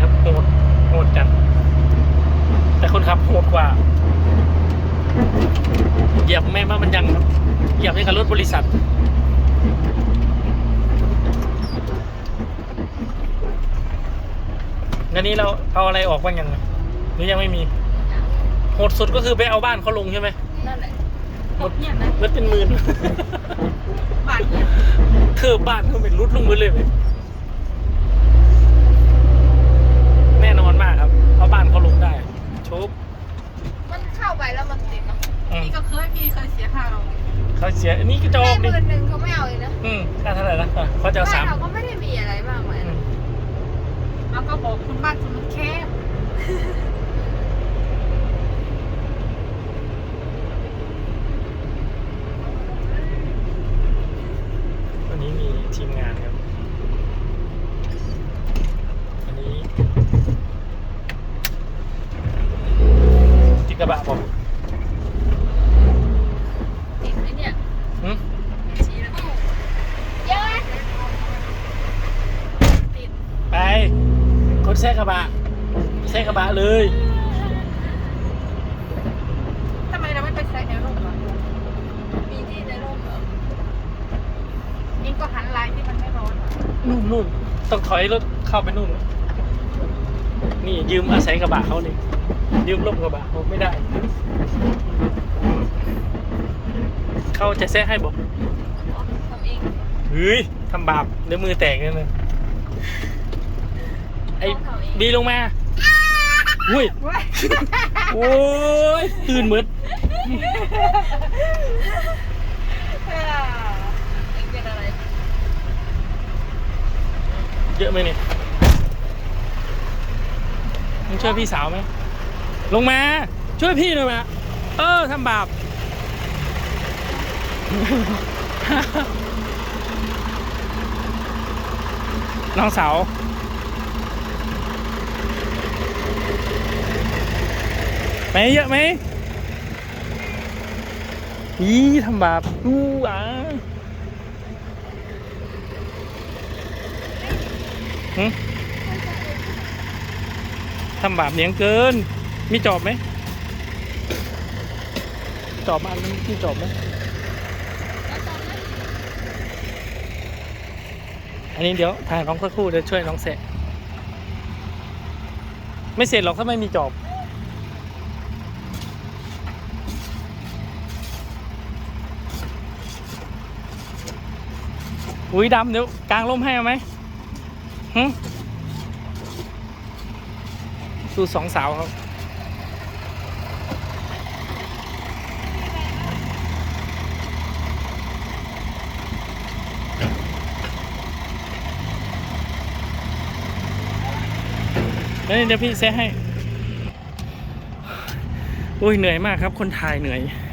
ครับโหดโหดจัดแต่คนขับโหดกว่าเหยียบแม่มามันยังครับเหยียบให้กับรถบริษัทงั้นนี้เราเอาอะไรออกบ้างยังหรือยังไม่มีโหดสุดก็คือไปเอาบ้านเขาลงใช่ไหมนั่นแหละหมดเนี่ยนะเงินเป็นหมื่นบาทเนี่ยเธอบ้านเขาเป็นรุดลงมือเลยเว้ยแน่นอนมากครั บเอาบ้านเขาลงได้ชุบมันเข้าไปแล้วมันติดเนาะอืมนี่ก็เคยพี่เคยเสียค่าเราเขาเสียอันนี้ก็จะอแม่อกหดิมื่นหนึ่งเขาไม่เอาเลยนะอืมค่าเท่าไหร่นะอะเขาจะเอาสามบ้นเราก็ไม่ได้มีอะไรมากมายอืนะม แล้วก็บอกคุณบ้านคุณมันแคบ วันนี้มีทีมงานครับ อันนี้ติดกระบะผม ติดไหมเนี่ย หืม ชี้แล้วเยอะติด ไปกด แทรกกระบะแทรกกระบะเลยทำไมเราไม่ไปใส่ในร่มล่ะมีที่ในร่มเหรอเองก็หันลายที่มันไม่ร้อนอะนู่นนู่นต้องถอยรถเข้าไปนู่น นี่ยืมอาศัยกระบะเขาเลยยืมร่มกระบะเขาไม่ได้ เขาจะแซะให้บอกอ๋อทำเองเฮ้ยทำบาปเดี๋ยวมือแตกแน่เลย ไอ้บีลงมาอุ้ยโอ้ยตื่นหมืดเอนเยอะไหมเนี่ยมึงช่วยพี่สาวไหม ลงมา ช่วยพี่หน่อยมา เออทำบาปน้องสาว ไหมเยอะไหมอีทำบาปดูอะทำบาปเนียงเกิน มีจอบไหม จอบมาอันนั้นมีจอบไหม อันนี้เดี๋ยวถ่ายน้องสักครู่เดี๋ยวช่วยน้องเสร็จ ไม่เสร็จหรอกถ้าไม่มีจอบ อุ้ยดำเดี๋ยวกลางร่มให้ไหมหึดูสองสาวครับเดี๋ยวเดี๋ยวพี่เซให้ อุ้ยเหนื่อยมากครับ คนถ่ายเหนื่อย ให้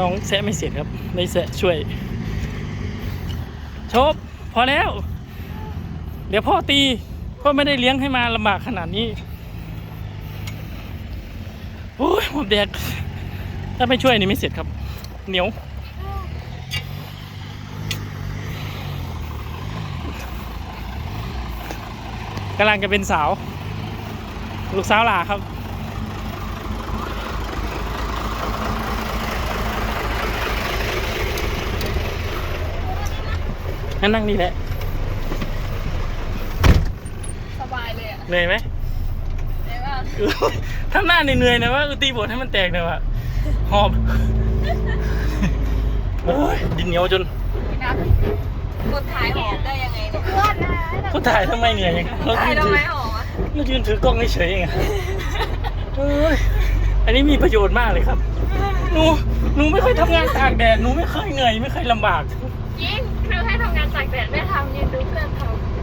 น้องแซะไม่เสร็จครับไม่แซะช่วย ชบพอแล้ว เดี๋ยวพ่อตีพ่อไม่ได้เลี้ยงให้มาลำบากขนาดนี้โอ้ยหมดแดกถ้าไม่ช่วยนี่ไม่เสร็จครับ เหนียวกำลังจะเป็นสาว ลูกสาวหลาครับ งั้นนั่งนี่แหละ สบายเลยอะเหนื่อยไหมเดี๋ยวว่าทำหน้าเหนื่อยๆนะว่าตีบทให้มันแตกหน่อยวะหอบ โอ้ยดินเหนียวจนพี่นัทกดถ่ายหอมได้ยังไงเนี่ยเขาถ่ายทำไมเหนื่อยอย่างเราถ่ายยืนทำถืไมอหอมอะเรายืนถือกล้องเฉยๆเองอะเอ้ยอันนี้มีประโยชน์มากเลยครับ หนู หนูไม่เคยทำงานตากแดด หนูไม่เคยเหนื่อย ไม่เคยลำบาก จริงคือให้ทำงานตากแดดไม่ทำยืนดูเพื่อนท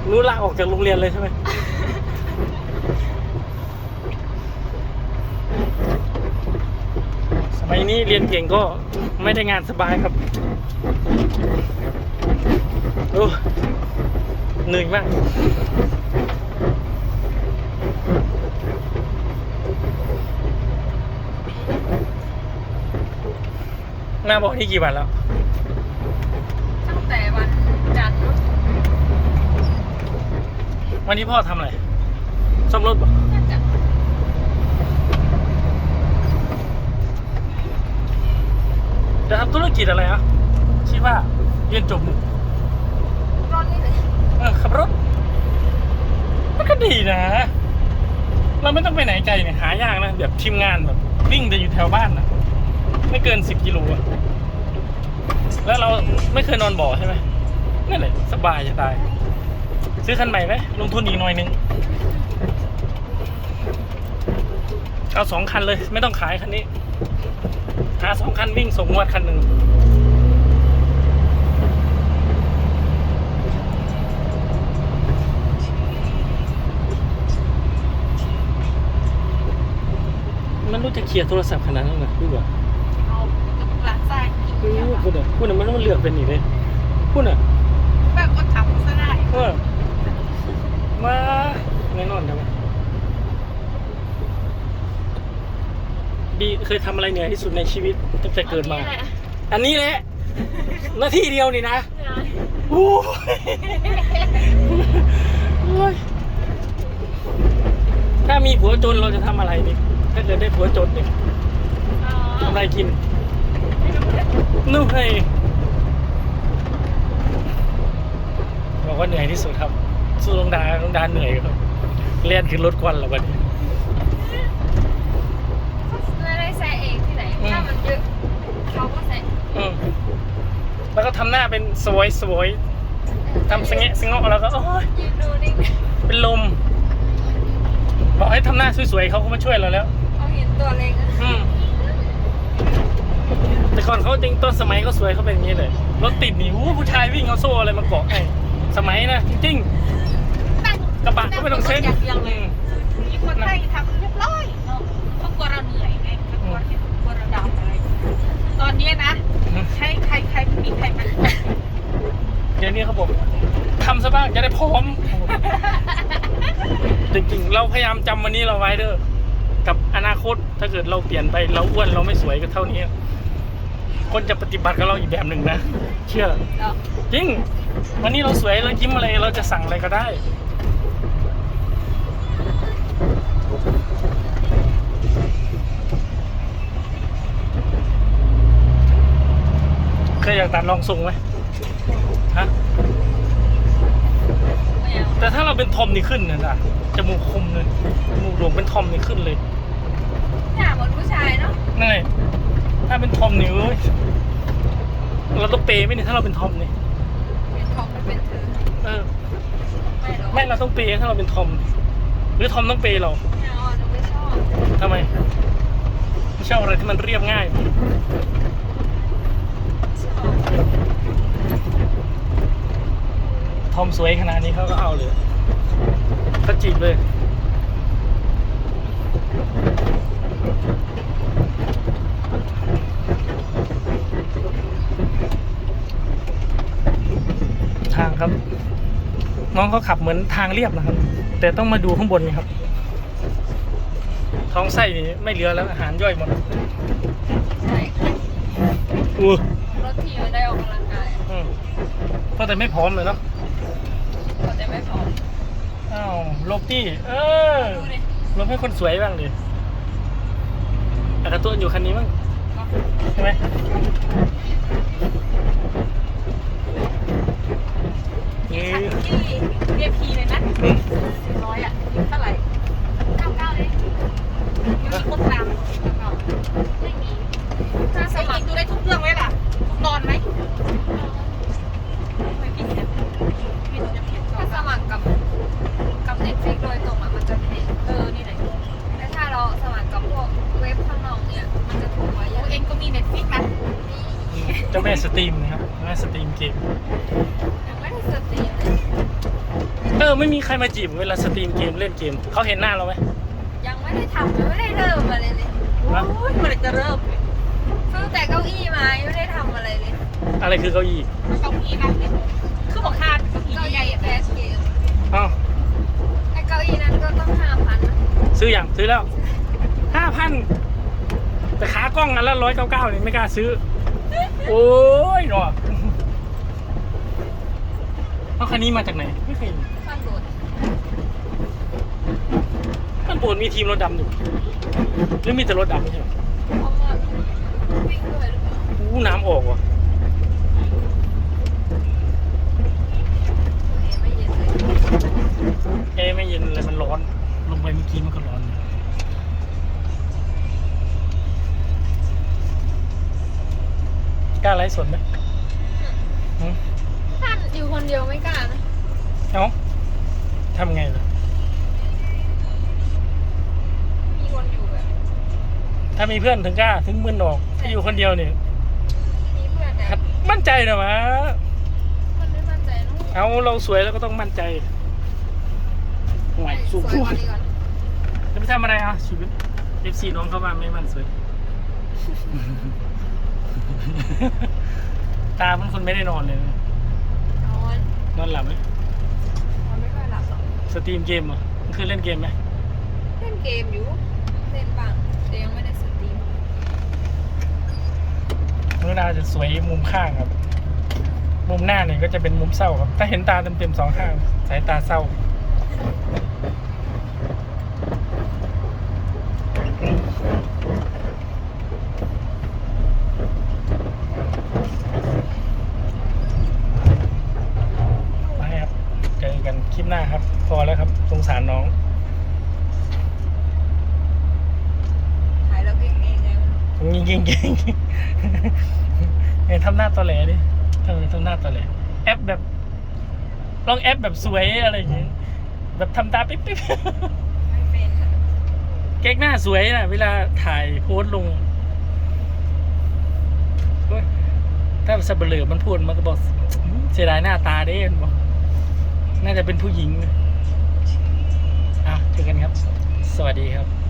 หนูลาออกจากโรงเรียนเลยใช่ไหมสมัยนี้เรียนเก่งก็ไม่ได้งานสบายครับโอ้เหนื่อยมากหน้าบอกนี่กี่วันแล้วำตั้งแต่วันจันทร์ วันนี้พ่อทำอะไรซ่อมรถปะน่จะจะทำธุรกิจอะไรอะคิดว่าเรียนจบรอนนี่เลยเออขับรถมันก็ดีนะ เราไม่ต้องไปไหนไกลเนี่ยหายากนะแบบทีมงานแบบวิ่งแต่อยู่แถวบ้านนะไม่เกินสิบกิโลอะแล้วเราไม่เคยนอนบ่อใช่ไหมนั่นแหละสบายจะตาย ซื้อคันใหม่ไหมลงทุนอีกหน่อยนึงเอาสองคันเลยไม่ต้องขายคันนี้ หาสองคันวิ่งส่งงวดคันหนึ่งมันรู้จะเคลียร์โทรศัพท์ขนาดนั้นเหรอพูดว่าเอากระปุกหลานทรายกินพูดเดียวอะพูดอะพูดอะมันต้องเลือกเป็นอีกเลยพูดอะแบบก็ทำซะได้เออ มาแน่นอนทำไมดีเคยทำอะไรเหนื่อยที่สุดในชีวิตตั้งแต่เกิดมา อันนี้แหละอันนี้แหละหน้าที่เดียวนี่นะโอ้ยโอ้ยถ้ามีผัวจนเราจะทำอะไรนี่ถ้าเกิดได้ผัวจนนี่ทำอะไรกินนู่นไงบอกว่าเหนื่อยที่สุดครับ สู้ลงดาลงดาเหนื่อยครับเลียนขึ้นรถควันแล้ววันนี้ไม่ได้ใส่เองที่ไหนอืมถ้ามันเยอะเขาก็ใส่อืมแล้วก็ทำหน้าเป็นสวยสวยทำสงะสงะแล้วก็โอ้ยยืนดูนิ่งเป็นลม บอกให้ทำหน้าสวยๆเขาก็มาช่วยเราแล้วเขาเห็นตัวเล็กอะอืมแต่ก่อนเขาจริงต้นสมัยเขาสวยเขาเป็นอย่างนี้เลยรถติดหนีวู้ผู้ชายวิ่งเอาโซ่อะไรมาเกาะให้สมัยนะจริงนั่งๆ กระบะก็ไม่ต้องเซ็ตอยากยังเลยอืมมีคนให้ทำเรียบร้อยเนาะเพราะกลัวเราเหนื่อยไงกลัวกลัวเราดำอะไรตอนนี้นะ ใช้ใครใครไม่มีใครมาเดี๋ยวนี้เขาบอกทำซะบ้างจะได้พร้อม จริงๆ เราพยายามจำวันนี้เราไว้เด้อกับอนาคตถ้าเกิดเราเปลี่ยนไปเราอ้วนเราไม่สวยก็เท่านี้ คนจะปฏิบัติกับเราอีกแบบหนึ่งนะ เชื่อเนาะจริง วันนี้เราสวยเรายิ้มอะไรเราจะสั่งอะไรก็ได้ เคยอยากตัดลองทรงไหมฮะไม่เอาแต่ถ้าเราเป็นทอมนี่ขึ้นนะนะจมูกคมเลยจมูกโด่งเป็นทอมนี่ขึ้นเลยหน้าเหมือนผู้ชายเนาะนั่นไงถ้าเป็นทอมนี่เอ้ยเราต้องเปย์ไหมเนี่ยถ้าเราเป็นทอมนี่เป็นทอมมันเป็นเธอเออไม่หรอกไม่เราต้องเปย์ถ้าเราเป็นทอม หรือทอมต้องเปย์เราไม่เอาหนูไม่ชอบทำไมไม่ชอบอะไรที่มันเรียบง่ายชอบ ทอมสวยขนาดนี้เขาก็เอาเลยเขาจีบเลย ทางครับ น้องเขาขับเหมือนทางเรียบนะครับ แต่ต้องมาดูข้างบนนี่ครับ ท้องไส้นี่ไม่เหลือแล้วอาหารย่อยหมดใช่อู้ ก็แต่ไม่พร้อมเลยเนาะก็จะไม่พออ้าวหลบที่เออดูดิลบให้คนสวยบ้างดิอากาตัวอยู่คันนี้มั้งใช่ไหมนี่คันที่เรียพีเลยนะอืมสี่ร้อยอะเท่าไหร่เก้าเก้าเลยยังมีคนตามเก้าไม่มีถ้าสมัครดูได้ทุกเรื่องไหมล่ะทุกตอนไหมไม่ผิดนะผิดจะผิดถ้าสมัครกับกับเน็ตฟลิกโดยตรงอะมันจะแพงเออนี่ไหนแต่ถ้าเราสมัครกับพวกเว็บข้างนอกเนี่ยมันจะถูกกว่าเยอะเองก็มีเน็ตฟลิกนะ เจ้าแม่สตรีมนะครับแม่สตรีม เกมยังไม่ได้สตรีมเลยเออไม่มีใครมาจีบเวลาสตรีมเกมเล่นเกมเขาเห็นหน้าเราไหมยังไม่ได้ทำยังไม่ได้เริ่มอะไรเลยฮะโอ้ยเมื่อไหรจะเริ่มซื้อแต่เก้าอี้มายังไม่ได้ทำอะไรเลย อะไรคือเก้าอี้เก้าอี้นั่งเลยคือบอกคาดเก้าอี้ใหญ่แฟสเกมอ้าวไอ้เก้าอี้นั้นก็ต้องห้าพันซื้ออย่างซื้อแล้วห้าพันแต่ขากล้องอันละร้อยเก้าเก้านี่ไม่กล้าซื้อ โอ้ยหนอ เอาคันนี้มาจากไหนไม่เคยเห็นข้างโดดโบสถ์มีทีมรถดำอยู่หรือมีแต่รถดำใช่ไหมเพราะว่าวิ่งด้วยหรือเปล่าอู้น้ำออกว่ะเอ๊ะไม่เย็นเลยเอ้ไม่เย็นเลยมันร้อน ลงไปเมื่อกี้มันก็ร้อน กล้าไลฟ์สดไหม เอ้าทำไงล่ะ มีคนอยู่แบบถ้ามีเพื่อนถึงกล้าถึงมึนออก ถ้าอยู่คนเดียวเนี่ยมีเพื่อนแต่หัดมั่นใจหน่อยวะมันไม่มั่นใจเนอะเอาเราสวยแล้วก็ต้องมั่นใจห่วยสู้สวยกว่านี้ก่อนจะไปทำอะไรอะชีวิต FC น้องเขาว่าไม่มั่นสวย ตามันคนไม่ได้นอนเลยนะนอนนอนหลับไหม นอนไม่ค่อยหลับหรอก สตรีมเกมเหรอมันคือเล่นเกมไหมเล่นเกมอยู่เล่นบ้างแต่ยังไม่ได้สตรีมน้องดาวจะสวยมุมข้างครับ มุมหน้าเนี่ยก็จะเป็นมุมเศร้าครับ ถ้าเห็นตาเต็มๆสองข้าง สายตาเศร้า ไปครับ เจอกันคลิปหน้าครับ พอแล้วครับ สงสารน้อง ถ่ายแล้วเก่งเองไง ผมยิงเก่งเก่งเอ้ยทำหน้าตอแหลดิเออทำหน้าตอแหลแอปแบบลองแอปแบบสวยอะไรอย่างเงี้ยแบบทำตาปิ๊บปิ๊บไม่เป็นอะเก๊กหน้าสวยนะเวลาถ่ายโพสต์ลงโอ๊ยถ้าสับเปลือมันพูดมันก็บอกอื้อเสียดายหน้าตาเด้มันบอกน่าจะเป็นผู้หญิงอะเจอกันครับ สวัสดีครับ